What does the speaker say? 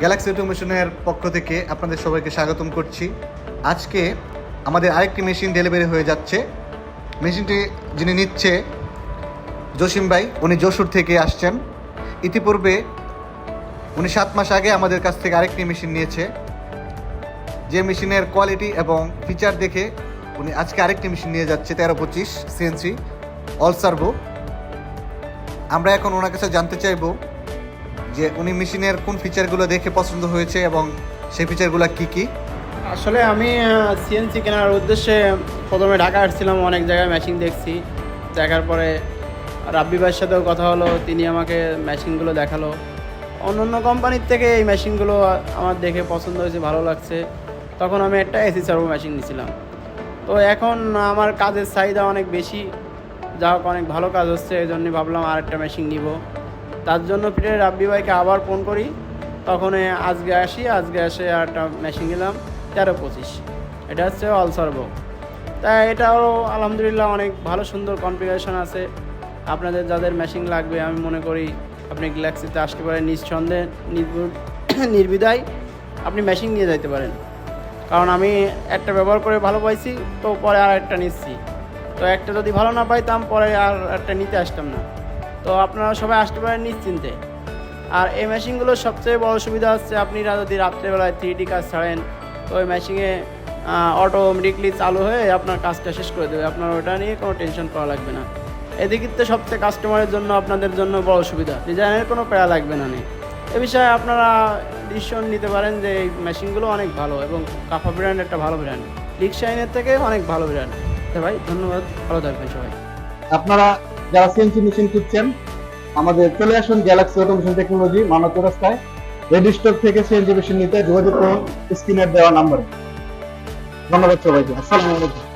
Galaxy অটোমেশনের পক্ষ থেকে আপনাদের সবাইকে স্বাগতম করছি। আজকে আমাদের আরেকটি মেশিন ডেলিভারি হয়ে যাচ্ছে। মেশিনটি যিনি নিচ্ছে জসিম ভাই, উনি যশোর থেকে আসছেন। ইতিপূর্বে উনি সাত মাস আগে আমাদের কাছ থেকে আরেকটি মেশিন নিয়েছে। যে মেশিনের কোয়ালিটি এবং ফিচার দেখে উনি আজকে আরেকটি মেশিন নিয়ে যাচ্ছে, তেরো পঁচিশ সিএনসি অল সার্ভো আমরা এখন ওনার কাছে জানতে চাইব যে উনি মেশিনের কোন ফিচারগুলো দেখে পছন্দ হয়েছে এবং সেই ফিচারগুলো কি কি? আসলে আমি সিএনসি কেনার উদ্দেশ্যে প্রথমে ঢাকা আসছিলাম, অনেক জায়গায় মেশিন দেখছি। দেখার পরে রাব্বি ভাইয়ের সাথেও কথা হলো, তিনি আমাকে মেশিনগুলো দেখাল। অন্য অন্য কোম্পানির থেকে এই মেশিনগুলো আমার দেখে পছন্দ হয়েছে, ভালো লাগছে। তখন আমি একটা এসি সার্ভো মেশিন নিয়েছিলাম। তো এখন আমার কাজের চাহিদা অনেক বেশি, যা হোক অনেক ভালো কাজ হচ্ছে, এই জন্যই ভাবলাম আর একটা মেশিন নিব। তার জন্য ফিরে রাব্বি ভাইকে আবার ফোন করি। তখন আজকে আসি, আজকে এসে একটা মেশিন নিলাম তেরো পঁচিশ। এটা হচ্ছে অল সার্ভো তাই এটাও আলহামদুলিল্লাহ অনেক ভালো, সুন্দর কনফিগারেশন আছে। আপনাদের যাদের মেশিন লাগবে, আমি মনে করি আপনি গ্যালাক্সিতে আসতে পারেন, নিঃসন্দেহে নির্বিধায় আপনি মেশিন নিয়ে যাইতে পারেন। কারণ আমি একটা ব্যবহার করে ভালো পাইছি, তো পরে আর একটা নিচ্ছি। তো একটা যদি ভালো না পাইতাম, পরে আর একটা নিতে আসতাম না। তো আপনারা সবাই আসতে পারেন নিশ্চিন্তে। আর এই মেশিনগুলোর সবচেয়ে বড় সুবিধা হচ্ছে আপনিরা যদি রাত্রেবেলায় থ্রি ডি কাজ ছাড়েন, তো ওই মেশিনে অটোমেটিকলি চালু হয়ে আপনার কাজটা শেষ করে দেবে। আপনার ওটা নিয়ে কোনো টেনশন করা লাগবে না। এদিকে তো সবচেয়ে কাস্টমারের জন্য, আপনাদের জন্য বড় সুবিধা। ডিজাইনের কোনো প্যারা লাগবে না নেই এ বিষয়ে আপনারা ডিসিশন নিতে পারেন যে এই মেশিনগুলো অনেক ভালো এবং কাফা ব্র্যান্ড একটা ভালো ব্র্যান্ড লিক্সাইনের থেকে অনেক ভালো ব্র্যান্ড ভাই, ধন্যবাদ। ভালো থাকবেন সবাই। আপনারা যারা সিএনসি মেশিন খুঁজছেন, আমাদের চলে আসুন গ্যালাক্সি অটোমেশন টেকনোলজি মানব রাস্তায় রেজিস্টার থেকে সিএনজি মেশিন নিতে যোগাযোগ করুন স্ক্রিনের দেওয়া নাম্বারে ধন্যবাদ সবাইকে। আসসালামু আলাইকুম।